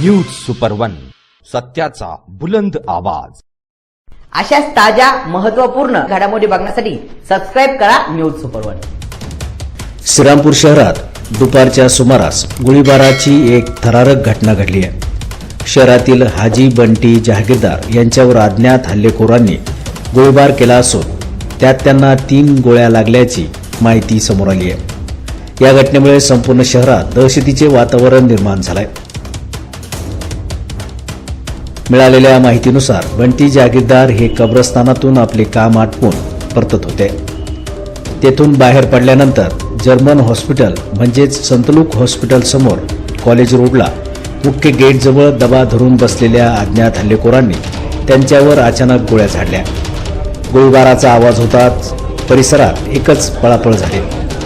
News super one सत्याचा बुलंद आवाज. अशाच ताज्या महत्त्वपूर्ण घडामोडी बघण्यासाठी सबस्क्राईब करा न्यूज सुपर वन श्रीरामपूर शहरात दुपारच्या सुमारास गोळीबाराची एक थरारक घटना घडली आहे. शहरातील हाजी बंटी जहागीरदार यांच्यावर अज्ञात हल्लेखोरांनी गोळीबार केला असून त्यात त्यांना तीन गोळ्या लागल्याची माहिती समोर आली आहे. या घटनेमुळे संपूर्ण शहरात दहशतीचे वातावरण निर्माण झालंय. मिळालेल्या माहितीनुसार बंटी जागीरदार हे कब्रस्तानातून आपले काम आटपून परतत होते. तेथून बाहेर पडल्यानंतर जर्मन हॉस्पिटल म्हणजेच संतलूक हॉस्पिटल समोर कॉलेज रोडला मुख्य गेटजवळ दबा धरून बसलेल्या अज्ञात हल्लेखोरांनी त्यांच्यावर अचानक गोळ्या झाडल्या. गोळीबाराचा आवाज होताच परिसरात एकच पळापळ झाली.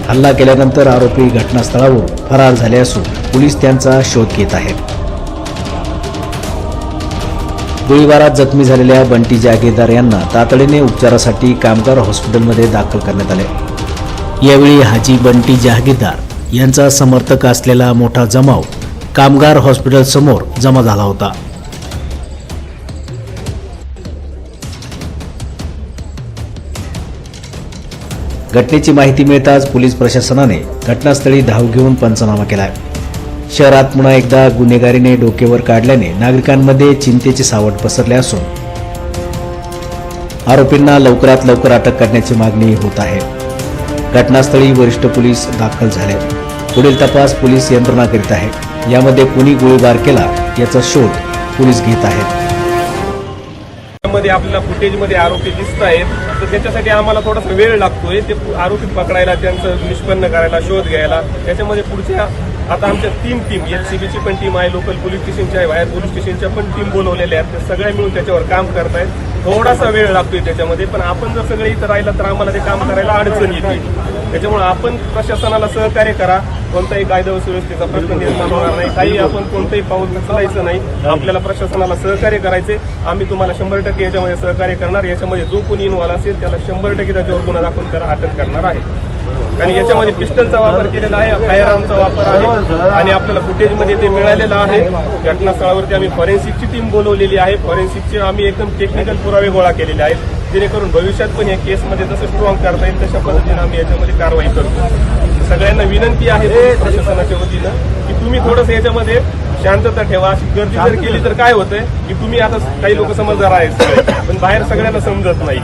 हल्ला केल्यानंतर आरोपी घटनास्थळावरून फरार झाले असून पोलीस त्यांचा शोध घेत आहेत. गोळीबारात जखमी झालेल्या बंटी जागीरदार यांना तातडीने उपचारासाठी कामगार हॉस्पिटलमध्ये दाखल करण्यात आले. यावेळी हाजी बंटी जहागीरदार यांचा समर्थक असलेला मोठा जमाव कामगार हॉस्पिटलसमोर जमा झाला होता. घटनेची माहिती मिळताच पोलीस प्रशासनाने घटनास्थळी धाव घेऊन पंचनामा केला आहे शहरात पुन्हा एकदा गुन्हेगारीने डोकेवर काढल्याने नागरिकांमध्ये चिंतेचे सावट पसरले असून आरोपींना लवकरात लवकर अटक करण्याची मागणी होत आहे. घटनास्थळी वरिष्ठ पोलीस दाखल झाले. पुढील तपास पोलीस यंत्रणा करीत आहे. यामध्ये कोणी गोळीबार केला याचा शोध पोलीस घेत आहेत. मध्ये आपल्याला फुटेजमध्ये आरोपी दिसत आहेत. तर त्याच्यासाठी आम्हाला थोडासा वेळ लागतोय. ते आरोपी पकडायला त्यांचं निष्पन्न करायला शोध घ्यायला. त्याच्यामध्ये पुढच्या आता आमच्या तीन टीम एल सी बीची पण टीम आहे लोकल पोलीस स्टेशनच्या आहे बाहेर पोलीस स्टेशनच्या पण टीम बोलवलेल्या आहेत. त्या सगळ्या मिळून त्याच्यावर काम करतायत थोडासा वेळ लागतोय त्याच्यामध्ये पण आपण जर सगळे इथं राहिलं तर आम्हाला ते काम करायला अडचण येते. त्याच्यामुळे आपण प्रशासनाला सहकार्य करा. कोणताही कायदा सुव्यवस्थेचा प्रश्न निर्माण होणार नाही. काही आपण कोणतंही पाऊल उचलायचं नाही. आपल्याला प्रशासनाला सहकार्य करायचे आम्ही तुम्हाला शंभर टक्के याच्यामध्ये सहकार्य करणार. याच्यामध्ये जो कोणी इन्व्हॉल्व असेल त्याला शंभर टक्के त्याच्यावर गुन्हा दाखल करा अटक करणार आहे. आणि याच्यामध्ये पिस्टलचा वापर केलेला आहे फायरआर्मचा वापर आहे. आणि आपल्याला फुटेजमध्ये ते मिळालेलं आहे. घटनास्थळावरती आम्ही फॉरेन्सिकची टीम बोलवलेली आहे. फॉरेन्सिकचे आम्ही एकदम टेक्निकल पुरावे गोळा केलेले आहेत. जेणेकरून भविष्यात पण या केसमध्ये जसं स्ट्रॉंग करता येईल तशा पद्धतीने आम्ही याच्यामध्ये कारवाई करतो. सगळ्यांना विनंती आहे प्रशासनाच्या वतीनं की तुम्ही थोडंसं याच्यामध्ये शांतता ठेवा. अशी गर्दी जर केली तर काय होतंय? की तुम्ही आता काही लोक समजदार आहेत पण बाहेर सगळ्यांना समजत नाही.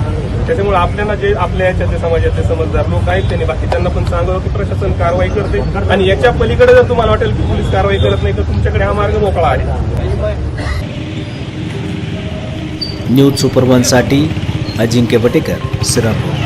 त्याच्यामुळे आपल्याला जे आपल्या याच्यातले समाजातले समजदार लोक आहेत त्यांनी बाकीच्यांना पण सांगावं की प्रशासन कारवाई करते. आणि याच्या पलीकडे जर तुम्हाला वाटेल की पोलीस कारवाई करत नाही तर तुमच्याकडे हा मार्ग मोकळा आहे. न्यूज सुपर वनसाठी अजिंक्य बटेकर श्रीरामपूर.